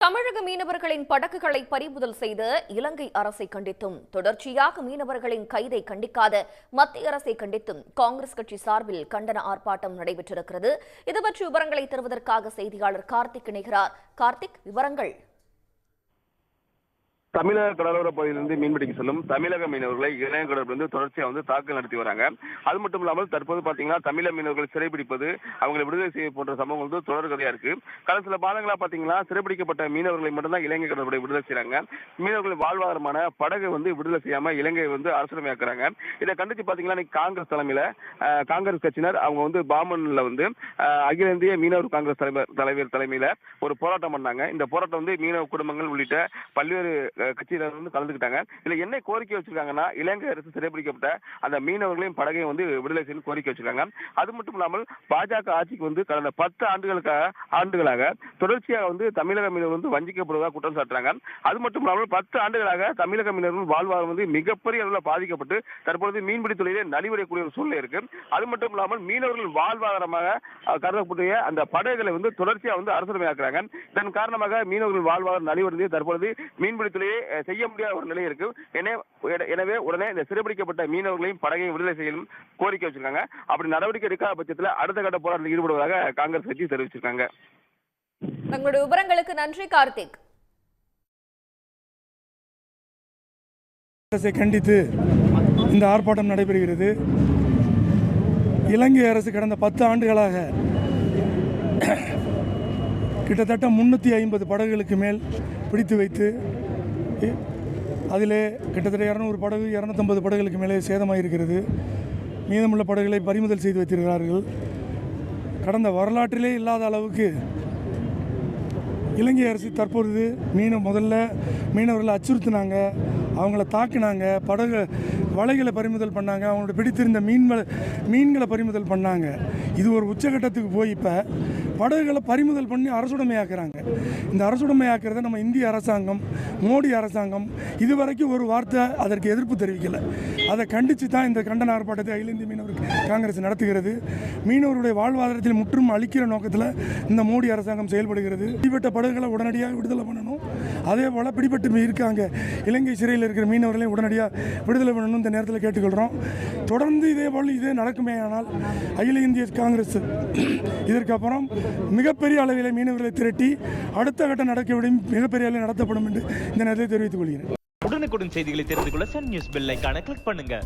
தமிழக மீனவர்களின் படகுகளை பறிமுதல் செய்த இலங்கை அரசை கண்டித்தும் தொடர்ச்சியாக மீனவர்களின் கைதை கண்டிக்காத மத்திய அரசை கண்டித்தும் காங்கிரஸ் கட்சி சார்பில் கண்டன ஆர்ப்பாட்டம் நடைபெற்றிருக்கிறது. இதுபற்றி விவரங்களை தருவதற்காக செய்தியாளர் கார்த்திக் இணைகிறார். கார்த்திக் விவரங்கள். தமிழக கடலோர பகுதியிலிருந்து மீன்பிடிக்க செல்லும் தமிழக மீனவர்களை இளைய கடலிருந்து தொடர்ச்சியாக வந்து தாக்கல் நடத்தி வராங்க. அது மட்டும் இல்லாமல் தற்போது பாத்தீங்கன்னா தமிழக மீனவர்கள் சிறைபிடிப்பது அவங்களை விடுதலை செய்ய போன்ற சம்பவங்கள் வந்து தொடர்கதையா இருக்கு. கடந்த சில மாதங்களா பாத்தீங்கன்னா சிறைபிடிக்கப்பட்ட மீனவர்களை மட்டும்தான் இலங்கை கடற்படை விடுதலை செய்றாங்க. மீனவர்கள் வாழ்வாதாரமான படகு வந்து விடுதலை செய்யாம இலங்கை வந்து அரசுமையாக்குறாங்க இதை கண்டிச்சு பாத்தீங்கன்னா இன்னைக்கு காங்கிரஸ் தலைமையில காங்கிரஸ் கட்சியினர் அவங்க வந்து பாமன்ல வந்து அகில இந்திய மீனவர் காங்கிரஸ் தலைவர் தலைவர் தலைமையில ஒரு போராட்டம் பண்ணாங்க. இந்த போராட்டம் வந்து மீனவ குடும்பங்கள் உள்ளிட்ட பல்வேறு கட்சியினர் வந்து கலந்துக்கிட்டாங்க. இதுல என்ன கோரிக்கை வச்சிருக்காங்கன்னா இலங்கை அரசு சிறைபிடிக்கப்பட்ட அந்த மீனவர்களையும் படகையும் வந்து விடுதலை செய்து கோரிக்கை வச்சிருக்காங்க. அது மட்டும் இல்லாமல் பாஜக ஆட்சிக்கு வந்து கடந்த பத்து ஆண்டுகளுக்காக ஆண்டுகளாக தொடர்ச்சியாக வந்து தமிழக மீனவர் வந்து வஞ்சிக்கப்படுவதாக குற்றம் சாட்டுறாங்க. அது மட்டும் இல்லாமல் பத்து ஆண்டுகளாக தமிழக மீனவர்கள் வாழ்வாதாரம் வந்து மிகப்பெரிய அளவில் பாதிக்கப்பட்டு தற்பொழுது மீன்பிடி தொழிலே நலிவடையக்கூடிய ஒரு சூழ்நிலை இருக்கு. அது மட்டும் இல்லாமல் மீனவர்கள் வாழ்வாதாரமாக கருதக்கூடிய அந்த படகுகளை வந்து தொடர்ச்சியாக வந்து அரசுமையாக்குறாங்க இதன் காரணமாக மீனவர்கள் வாழ்வாதாரம் நலிவடைந்து தற்பொழுது மீன்பிடி தொழிலை செய்ய முடியாத ஒரு நிலை இருக்கு. எனவே எனவே உடனே இந்த சிறைபிடிக்கப்பட்ட மீனவர்களையும் படகையும் விடுதலை செய்யணும் கோரிக்கை வச்சிருக்காங்க. அப்படி நடவடிக்கை எடுக்காத பட்சத்தில் அடுத்த கட்ட போராட்டத்தில் ஈடுபடுவதாக காங்கிரஸ் கட்சி தெரிவிச்சிருக்காங்க. தங்களுடைய விவரங்களுக்கு நன்றி கார்த்திக். அரசை கண்டித்து இந்த ஆர்ப்பாட்டம் நடைபெறுகிறது. இலங்கை அரசு கடந்த பத்து ஆண்டுகளாக கிட்டத்தட்ட முன்னூற்றி ஐம்பது படகுகளுக்கு மேல் பிடித்து வைத்து இ- அதிலே கிட்டத்தட்ட இரநூறு படகு இரநூத்தம்பது படகுகளுக்கு மேலே சேதமாயிருக்கிறது. மீதமுள்ள படகுகளை பறிமுதல் செய்து வைத்திருக்கிறார்கள். கடந்த வரலாற்றிலே இல்லாத அளவுக்கு இலங்கை அரசு தற்பொழுது மீன முதல்ல மீனவர்களை அச்சுறுத்தினாங்க. அவங்கள தாக்கினாங்க. படகு வலைகளை பறிமுதல் பண்ணாங்க. அவங்களோட பிடித்திருந்த மீன்களை மீன்களை பறிமுதல் பண்ணாங்க. இது ஒரு உச்சகட்டத்துக்கு போய் இப்போ படகுகளை பறிமுதல் பண்ணி அரசுடைமையாக்குறாங்க. இந்த அரசுடைமையாக்குறத நம்ம இந்திய அரசாங்கம் மோடி அரசாங்கம் இதுவரைக்கும் ஒரு வார்த்தை அதற்கு எதிர்ப்பு தெரிவிக்கலை. அதை கண்டித்து தான் இந்த கண்டன ஆர்ப்பாட்டத்தை அகில இந்திய மீனவர் காங்கிரஸ் நடத்துகிறது. மீனவருடைய வாழ்வாதாரத்தில் முற்றும் அளிக்கிற நோக்கத்தில் இந்த மோடி அரசாங்கம் செயல்படுகிறது. பிடிபட்ட படகுகளை உடனடியாக விடுதலை பண்ணணும். அதே போல் பிடிபட்டு இருக்காங்க. இலங்கை சிறையில் இருக்கிற மீனவர்களை உடனடியாக விடுதலை பண்ணணும். இந்த நேரத்தில் கேட்டுக்கொள்கிறோம் தொடர்ந்து இதே போல் இதே நடக்குமே ஆனால் அகில இந்திய காங்கிரஸ் இதற்கப்புறம் மிகப்பெரிய அளவில் மீனவர்களை திரட்டி அடுத்த கட்ட நடக்கவிடும் மிகப்பெரிய அளவில் நடத்தப்படும் என்று இந்த நேரத்தில் தெரிவித்துக் கொள்கிறேன். உடனுக்குடன் செய்திகளை தெரிந்து கொள்ள சன் நியூஸ் பெல் ஐகானை கிளிக் பண்ணுங்க.